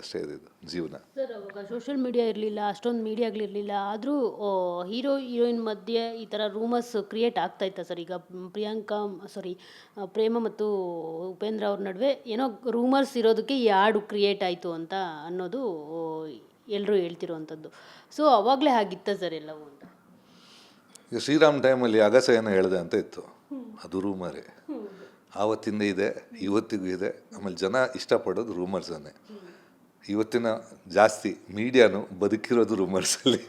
ಅಷ್ಟೇ ಇದು ಜೀವನ. ಸರ್ ಅವಾಗ ಸೋಷಿಯಲ್ ಮೀಡಿಯಾ ಇರಲಿಲ್ಲ ಅಷ್ಟೊಂದು ಮೀಡಿಯಾಗಳಿರಲಿಲ್ಲ ಆದರೂ ಹೀರೋ ಹೀರೋಯಿನ್ ಮಧ್ಯೆ ಈ ಥರ ರೂಮರ್ಸ್ ಕ್ರಿಯೇಟ್ ಆಗ್ತಾ ಇತ್ತ ಸರ್? ಈಗ ಪ್ರಿಯಾಂಕಾ ಸಾರಿ ಪ್ರೇಮ ಮತ್ತು ಉಪೇಂದ್ರ ಅವ್ರ ನಡುವೆ ಏನೋ ರೂಮರ್ಸ್ ಇರೋದಕ್ಕೆ ಈ ಹಾಡು ಕ್ರಿಯೇಟ್ ಆಯಿತು ಅಂತ ಅನ್ನೋದು ಎಲ್ಲರೂ ಹೇಳ್ತಿರೋವಂಥದ್ದು ಸೊ ಅವಾಗಲೇ ಆಗಿತ್ತ ಸರ್ ಎಲ್ಲವೂ ಅಂತ? ಈಗ ಶ್ರೀರಾಮ್ ಟೈಮಲ್ಲಿ ಅಗಸ ಏನೋ ಹೇಳಿದೆ ಅಂತ ಇತ್ತು. ಅದು ರೂಮರೇ ಆವತ್ತಿಂದ ಇದೆ ಇವತ್ತಿಗೂ ಇದೆ. ಆಮೇಲೆ ಜನ ಇಷ್ಟಪಡೋದು ರೂಮರ್ಸನ್ನೇ ಇವತ್ತಿನ ಜಾಸ್ತಿ ಮೀಡಿಯಾನು ಬದುಕಿರೋದು ರೂಮರ್ಸಲ್ಲಿ.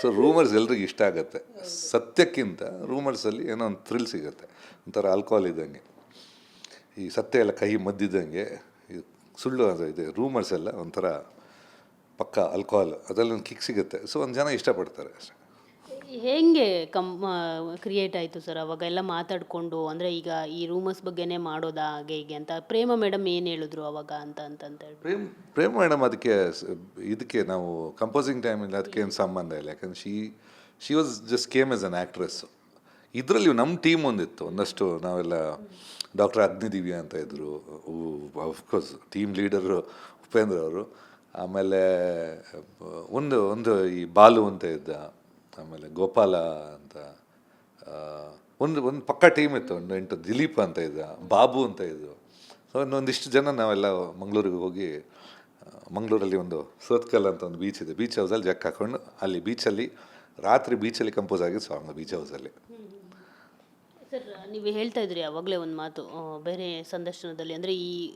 ಸೊ ರೂಮರ್ಸ್ ಎಲ್ರಿಗೂ ಇಷ್ಟ ಆಗುತ್ತೆ. ಸತ್ಯಕ್ಕಿಂತ ರೂಮರ್ಸಲ್ಲಿ ಏನೋ ಒಂದು ಥ್ರಿಲ್ ಸಿಗುತ್ತೆ. ಒಂಥರ ಆಲ್ಕೋಹಾಲ್ ಇದ್ದಂಗೆ. ಈ ಸತ್ಯ ಎಲ್ಲ ಕೈ ಮದ್ದಿದ್ದಂಗೆ ಸುಳ್ಳು ಅದು ಇದೆ, ರೂಮರ್ಸ್ ಎಲ್ಲ ಒಂಥರ ಪಕ್ಕ ಆಲ್ಕೋಹಾಲ್ ಅದರಲ್ಲಿ ಒಂದು ಕಿಕ್ ಸಿಗುತ್ತೆ. ಸೊ ಒಂದು ಜನ ಇಷ್ಟಪಡ್ತಾರೆ ಅಷ್ಟೇ. ಹೇಗೆ ಕಮ್ ಕ್ರಿಯೇಟ್ ಆಯಿತು ಸರ್ ಅವಾಗ ಎಲ್ಲ ಮಾತಾಡಿಕೊಂಡು, ಅಂದರೆ ಈಗ ಈ ರೂಮರ್ಸ್ ಬಗ್ಗೆನೇ ಮಾಡೋದಾ ಹಾಗೆ ಹೀಗೆ ಅಂತ ಪ್ರೇಮ ಮೇಡಮ್ ಏನು ಹೇಳಿದ್ರು ಅವಾಗ ಅಂತ ಅಂತ ಹೇಳಿ ಪ್ರೇಮ್ ಪ್ರೇಮ್ ಮೇಡಮ್ ಅದಕ್ಕೆ ಇದಕ್ಕೆ ನಾವು ಕಂಪೋಸಿಂಗ್ ಟೈಮಿಂದ ಅದಕ್ಕೆ ಏನು ಸಂಬಂಧ ಇಲ್ಲ. ಯಾಕಂದ್ರೆ she she was just came as an actress ಇದರಲ್ಲಿ ನಮ್ಮ ಟೀಮ್ ಒಂದಿತ್ತು. ಒಂದಷ್ಟು ನಾವೆಲ್ಲ ಡಾಕ್ಟರ್ ಅಗ್ನಿದಿವ್ಯ ಅಂತ ಇದ್ದರು ಅಫ್ಕೋರ್ಸ್ ಟೀಮ್ ಲೀಡರು ಉಪೇಂದ್ರ ಅವರು. ಆಮೇಲೆ ಒಂದು ಒಂದು ಈ ಬಾಲು ಅಂತ ಇದ್ದ. ಆಮೇಲೆ ಗೋಪಾಲ ಅಂತ ಒಂದು ಒಂದು ಪಕ್ಕ ಟೀಮ್ ಇತ್ತು ಒಂದು ಎಂಟು ದಿಲೀಪ್ ಅಂತ ಇದ್ದ ಬಾಬು ಅಂತ ಇದ್ದು ಸೊ ಒಂದೊಂದಿಷ್ಟು ಜನ ನಾವೆಲ್ಲ ಮಂಗಳೂರಿಗೆ ಹೋಗಿ ಮಂಗಳೂರಲ್ಲಿ ಒಂದು ಸೋತ್ಕಲ್ ಅಂತ ಒಂದು ಬೀಚ್ ಇದೆ. ಬೀಚ್ ಹೌಸಲ್ಲಿ ಜಕ್ ಹಾಕೊಂಡು ಅಲ್ಲಿ ಬೀಚಲ್ಲಿ ರಾತ್ರಿ ಬೀಚಲ್ಲಿ ಕಂಪೋಸ್ ಆಗಿದ್ದು ಸಾಂಗ್ ಬೀಚ್ ಹೌಸಲ್ಲಿ ಸರ್ ನೀವು ಹೇಳ್ತಾ ಇದ್ರಿ ಯಾವಾಗಲೇ ಒಂದು ಮಾತು ಬೇರೆ ಸಂದರ್ಶನದಲ್ಲಿ ಅಂದರೆ ಈ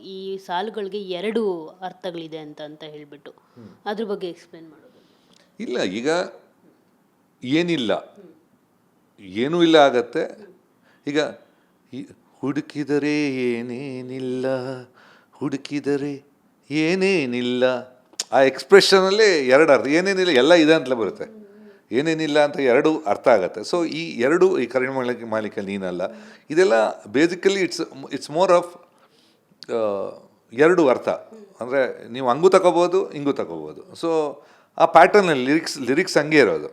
ಈ ಸಾಲುಗಳಿಗೆ ಎರಡು ಅರ್ಥಗಳಿದೆ ಅಂತ ಅಂತ ಹೇಳಿಬಿಟ್ಟು. ಅದ್ರ ಬಗ್ಗೆ ಎಕ್ಸ್ಪ್ಲೇನ್ ಮಾಡೋದು. ಇಲ್ಲ ಈಗ ಏನಿಲ್ಲ. ಏನೂ ಇಲ್ಲ ಆಗತ್ತೆ. ಈಗ ಹುಡುಕಿದರೆ ಏನೇನಿಲ್ಲ ಹುಡುಕಿದರೆ ಏನೇನಿಲ್ಲ. ಆ ಎಕ್ಸ್ಪ್ರೆಷನಲ್ಲಿ ಎರಡು ಅರ್ಥ. ಏನೇನಿಲ್ಲ, ಎಲ್ಲ ಇದೆ ಅಂತಲೇ ಬರುತ್ತೆ. ಏನೇನಿಲ್ಲ ಅಂತ ಎರಡು ಅರ್ಥ ಆಗುತ್ತೆ. ಸೊ ಈ ಎರಡು, ಈ ಕರಿಣ ಮಾಲಿಕ, ಮಾಲೀಕ ನೀನಲ್ಲ. ಇದೆಲ್ಲ basically it's it's more of ಎರಡು ಅರ್ಥ. ಅಂದರೆ ನೀವು ಹಂಗೂ ತಗೋಬೋದು ಹಿಂಗೂ ತಗೋಬೋದು ಸೊ ಆ ಪ್ಯಾಟರ್ನಲ್ಲಿ ಲಿರಿಕ್ಸ್ ಲಿರಿಕ್ಸ್ ಹಂಗೆ ಇರೋದು.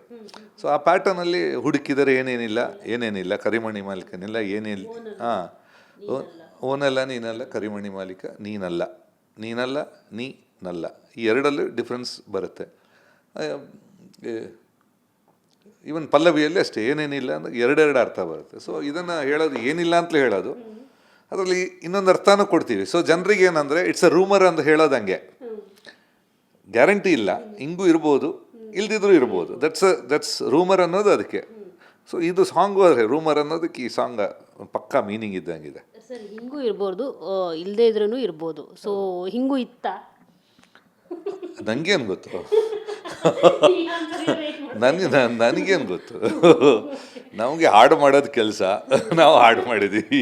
ಸೊ ಆ ಪ್ಯಾಟರ್ನಲ್ಲಿ ಹುಡುಕಿದರೆ ಏನೇನಿಲ್ಲ ಏನೇನಿಲ್ಲ, ಕರಿಮಣಿ ಮಾಲೀಕನಿಲ್ಲ ಏನಿಲ್ಲ ಹಾಂ. ಓನಲ್ಲ, ನೀನಲ್ಲ, ಕರಿಮಣಿ ಮಾಲೀಕ, ನೀನಲ್ಲ. ನೀನಲ್ಲ ನೀನಲ್ಲ ಈ ಎರಡಲ್ಲೂ ಡಿಫ್ರೆನ್ಸ್ ಬರುತ್ತೆ. ಈವನ್ ಪಲ್ಲವಿಯಲ್ಲಿ ಅಷ್ಟೇ, ಏನೇನಿಲ್ಲ ಅಂದ್ರೆ ಎರಡೆರಡು ಅರ್ಥ ಬರುತ್ತೆ. ಸೊ ಇದನ್ನು ಹೇಳೋದು ಏನಿಲ್ಲ ಅಂತಲೇ ಹೇಳೋದು. ಅದರಲ್ಲಿ ಇನ್ನೊಂದು ಅರ್ಥನೂ ಕೊಡ್ತೀವಿ. ಸೊ ಜನರಿಗೆ ಏನಂದರೆ ಇಟ್ಸ್ ಅ ರೂಮರ್ ಅಂತ ಹೇಳೋದು ಹಂಗೆ. ಗ್ಯಾರಂಟಿ ಇಲ್ಲ. ಹಿಂಗೂ ಇರ್ಬೋದು ಇಲ್ದಿದ್ರೂ ಇರ್ಬೋದು. ದಟ್ಸ್ ದಟ್ಸ್ ರೂಮರ್ ಅನ್ನೋದು ಅದಕ್ಕೆ. ಸೊ ಇದು ಸಾಂಗು ಆದರೆ ರೂಮರ್ ಅನ್ನೋದಕ್ಕೆ ಈ ಸಾಂಗ್ ಪಕ್ಕಾ ಮೀನಿಂಗ್ ಇದ್ದಂಗಿದೆ. ಸರ್ ಹಿಂಗೂ ಇರ್ಬೋದು ಇಲ್ಲದೇ ಇದ್ರೂ ಇರ್ಬೋದು. ಸೊ ಹಿಂಗೂ ಇತ್ತ? ನನಗೇನು ಗೊತ್ತು? ನನಗೆ ನನಗೇನು ಗೊತ್ತು? ನಮಗೆ ಹಾಡು ಮಾಡೋದು ಕೆಲಸ. ನಾವು ಹಾಡು ಮಾಡಿದ್ದೀವಿ